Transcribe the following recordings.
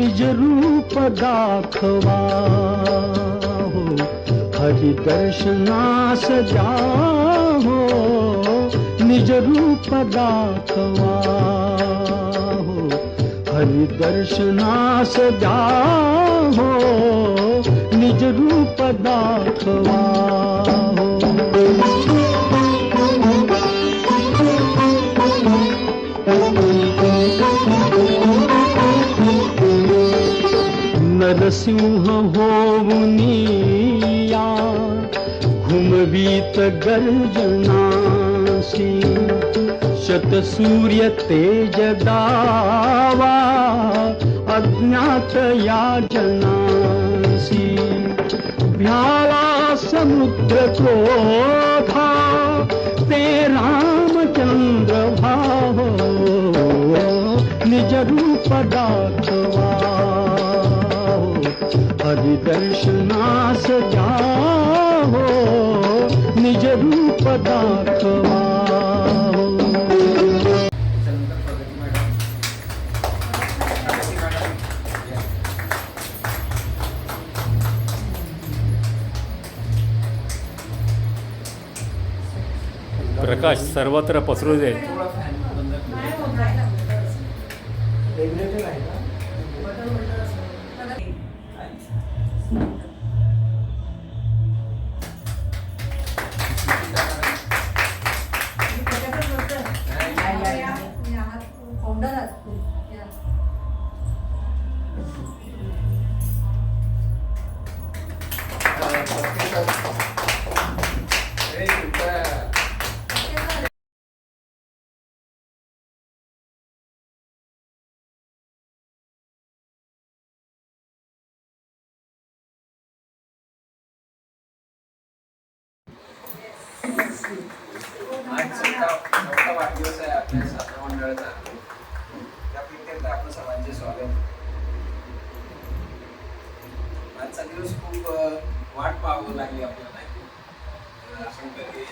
निज रूप दाखवा हो, हरि दर्शनास जाहो, निज रूप दाखवा हो, हरि दर्शनास जाहो, निज रूप दाखवा हो। नरसिंह होवुनिया घुमवीत गर्जनासी शत सूर्य तेज दावा, अज्ञात याजनासी भ्याला समुद्र क्रोधा, ते रामचंद्र भाहो निज रूप दाखवा हरि दर्शनास जाहो, निज रूप दाखवा त्यानंतर प्रगती मॅडम प्रगती मॅडम या. प्रकाश, सर्वत्र पसरू दे चौथा वाढदिवस आहे आपल्या साता मंडळाचा त्या आपलं सर्वांचे स्वागत आजचा दिवस खूप वाट पाहावं लागली आपल्याला. नाही आपण कधी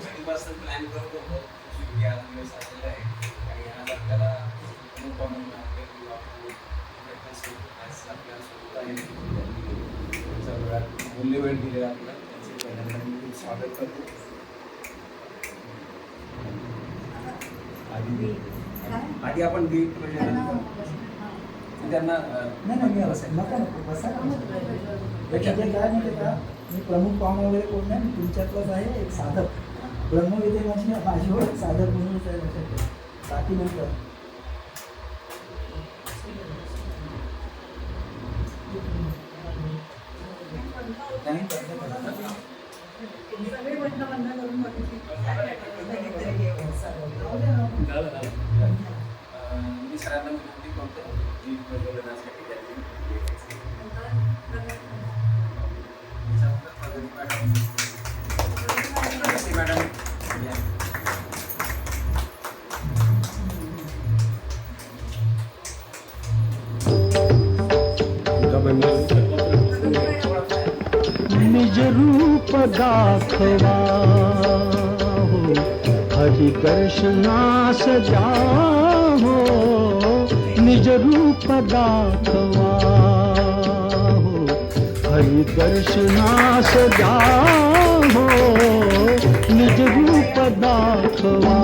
कधीपासून प्लॅन करत होतो की हा दिवस आलेला आहे आणि आज आपल्याला अनुपम आपले आज सोबत आहे वेळ दिलेला आपल्याला. त्यांचे पहिल्यांदा मी खूप स्वागत करतो. आधी आपण प्रज्वलन करू. त्यांना नाही नाही मी बसेल. नका नको बसा. त्याच्यात काय का? मी प्रमुख पाहुणे वगैरे कोण नाही मी तुमच्यातलाच आहे एक साधक. ब्रह्मविद्या म्हणजे माझी ओळख साधक म्हणूनच आहे लक्षात. बाकी नंतर. निज रूप दाखवा हो हरि दर्शनास जाहो निज रूप दाखवा हो हरि दर्शनास जाहो निज रूप दाखवा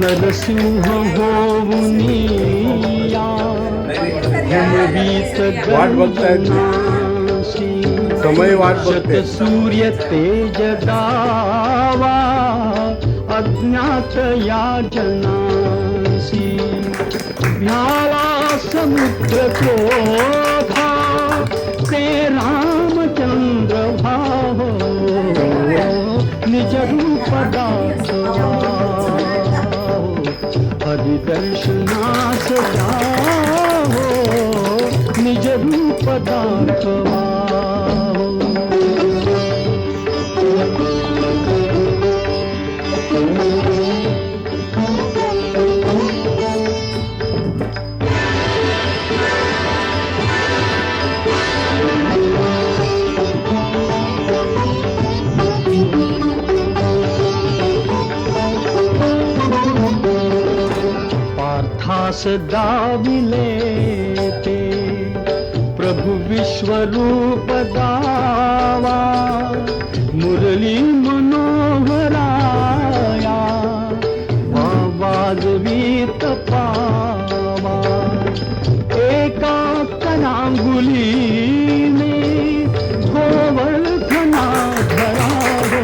नरसिंह घुमवीत वाट बघतायत. समय वाट बघते. सूर्य तेज दावा अज्ञात याजनासी भ्याला समुद्र क्रोधा ते रामचंद्र भाहो निज रूप दाखवा हरि लघु पदार्थवा दाविले रूप दावा मुरली मनोहराया आवाज वीत पावा. एका कनांगुलीने गोवर्धना धरावो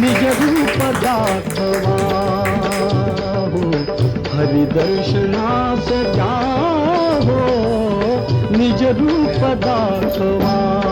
निज रूप दाखवा. निज रूप दाखवा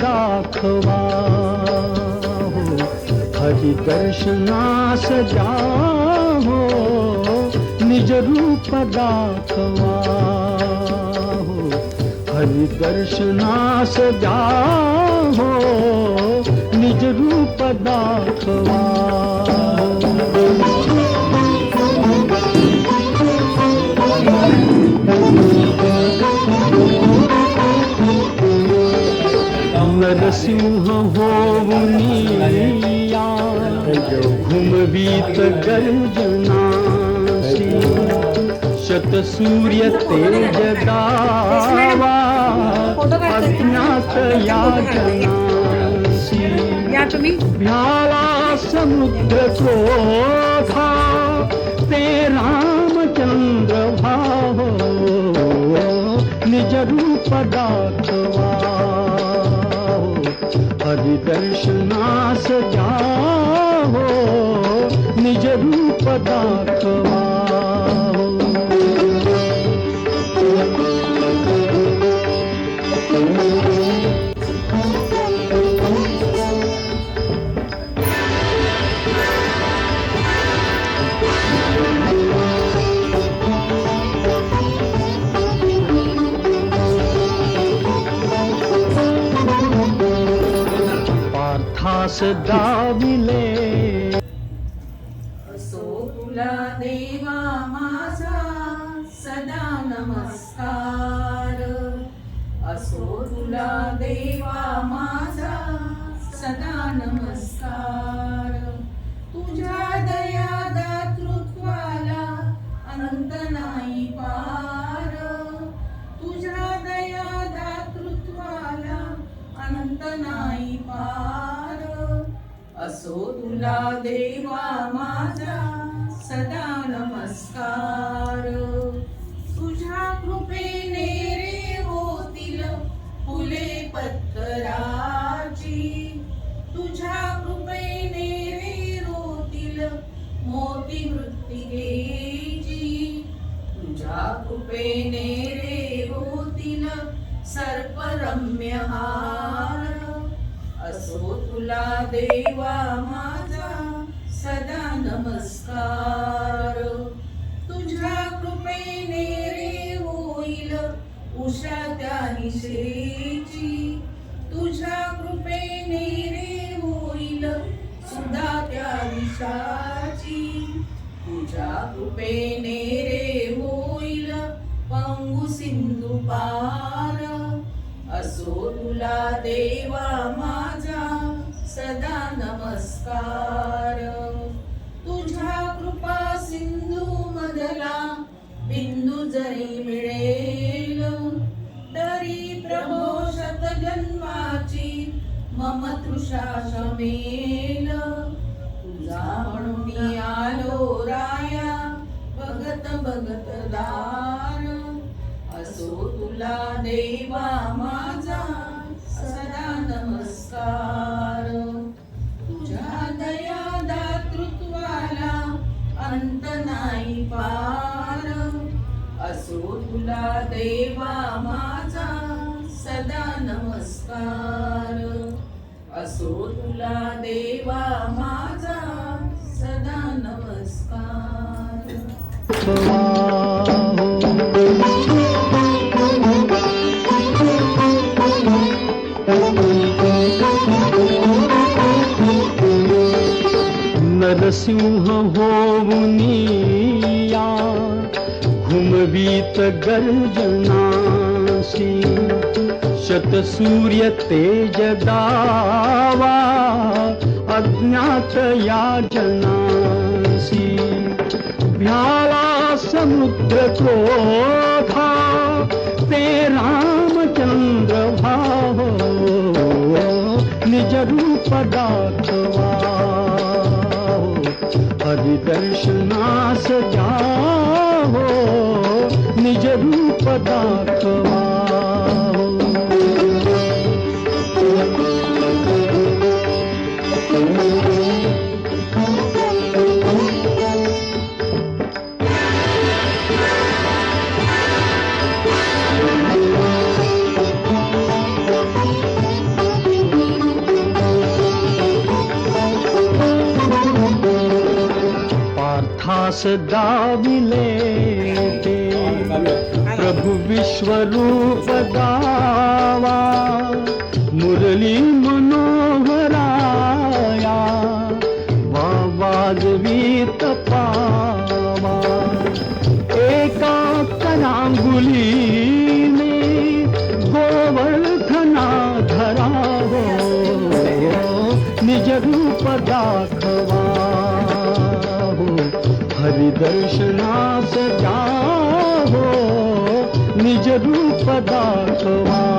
दाखवा हो हरि दर्शनास जाहो निज रूप दाखवा हो हरि दर्शनास जाहो निज रूप दाखवा नरसिंह हो होवनिया घुमवीत गर्जनासी शतसूर्य तेज दावा अज्ञात या भ्याला समुद्र क्रोधा ते रामचंद्र भाव निज रूप दाखवा हरिदर्शनास सजाओ निज रूप दाखवा। पार्थास दाविले असो तुला देवा माझा सदा नमस्कार. असो तुला देवा माझा सदा नमस्कार. तुझ्या दया दातृत्वाला अनंत नाही. असो तुला देवा माझा सदा नमस्कार. तुझ्या कृपेने रे होतील फुले पत्कराची. तुझ्या कृपेने रे रोतील मोती मृत्तिकेची तुझ्या कृपेने रे होतील सर्परम्य हा असो तुला देवा माझा सदा नमस्कार. तुझ्या कृपेने रे होईल उषा त्या निशेची. तुझ्या कृपेने रे होईल सुधा त्या दिशाची तुझ्या कृपेने रे होईल पंगु सिंधू पा असो तुला देवा माझा सदा नमस्कार. तुझ्या कृपा सिंधू मधला बिंदू जरी मिळेल तरी प्रभो शतजन्माची मम तृषा शमेल. तुझा म्हणून आलो राया बघत बघत दार. असो तुला देवा माझा तुला देवा माझा सदा नमस्कार. असो तुला देवा माझा सदा नमस्कार. नरसिंह होऊनी घुमवीत गर्जनासी शतसूर्य तेज दावा, अज्ञात या जनासी भ्याला समुद्र क्रोधा ते रामचंद्र भाव, निज रूप दाखवा। हरिदर्शनास जाहो निज रूप दाखवा पार्थास दाविले प्रभु विश्वरूप दावा मुरली मनोहराया वा वाजवीत पावा. एका करांगुलीने गोवर्धना धरावो निज रूप दाखवा हरिदर्शन रूप दाखवा